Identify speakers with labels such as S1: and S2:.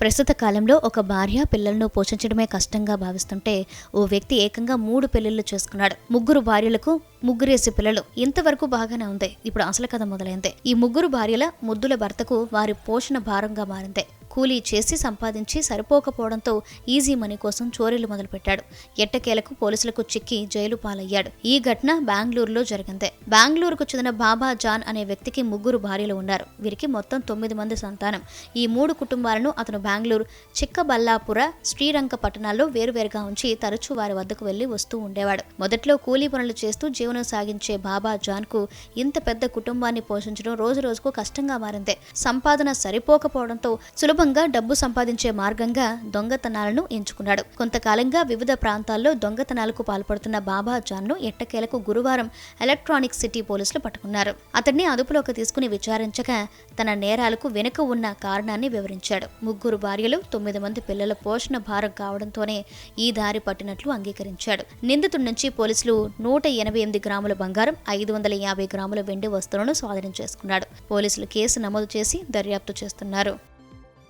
S1: ప్రస్తుత కాలంలో ఒక భార్య పిల్లలను పోషించడమే కష్టంగా భావిస్తుంటే ఓ వ్యక్తి ఏకంగా మూడు పెళ్ళిళ్ళు చేసుకున్నాడు. ముగ్గురు భార్యలకు ముగ్గురేసి పిల్లలు. ఇంతవరకు బాగానే ఉంది. ఇప్పుడు అసలు కథ మొదలైంది. ఈ ముగ్గురు భార్యల ముద్దుల భర్తకు వారి పోషణ భారంగా మారింది. కూలీ చేసి సంపాదించి సరిపోకపోవడంతో ఈజీ మనీ కోసం చోరీలు మొదలుపెట్టాడు. ఎట్టకేలకు పోలీసులకు చిక్కి జైలు పాలయ్యాడు. ఈ ఘటన బెంగళూరులో జరిగింది. బెంగళూరుకు చెందిన బాబా జాన్ అనే వ్యక్తికి ముగ్గురు భార్యలు ఉన్నారు. వీరికి మొత్తం తొమ్మిది మంది సంతానం. ఈ మూడు కుటుంబాలను అతను బెంగళూరు చిక్కబల్లాపుర శ్రీరంగ పట్టణాల్లో వేరువేరుగా ఉంచి తరచూ వారి వద్దకు వెళ్ళి వస్తూ ఉండేవాడు. మొదట్లో కూలీ పనులు చేస్తూ జీవనం సాగించే బాబా జాన్కు ఇంత పెద్ద కుటుంబాన్ని పోషించడం రోజు రోజుకు కష్టంగా మారిందే. సంపాదన సరిపోకపోవడంతో సులభ సులభంగా డబ్బు సంపాదించే మార్గంగా దొంగతనాలను ఎంచుకున్నాడు. కొంతకాలంగా వివిధ ప్రాంతాల్లో దొంగతనాలకు పాల్పడుతున్న బాబా జాన్ను ఎట్టకేలకు గురువారం ఎలక్ట్రానిక్ సిటీ పోలీసులు పట్టుకున్నారు. అతన్ని అదుపులోకి తీసుకుని విచారించగా తన నేరాలకు వెనుక ఉన్న కారణాన్ని వివరించాడు. ముగ్గురు భార్యలు తొమ్మిది మంది పిల్లల పోషణ భారం కావడంతోనే ఈ దారి పట్టినట్లు అంగీకరించాడు. నిందితుడి నుంచి పోలీసులు నూట ఎనభై ఎనిమిది గ్రాముల బంగారం ఐదు వందల యాభై గ్రాముల వెండి వస్తువులను స్వాధీనం చేసుకున్నాడు. పోలీసులు కేసు నమోదు చేసి దర్యాప్తు చేస్తున్నారు.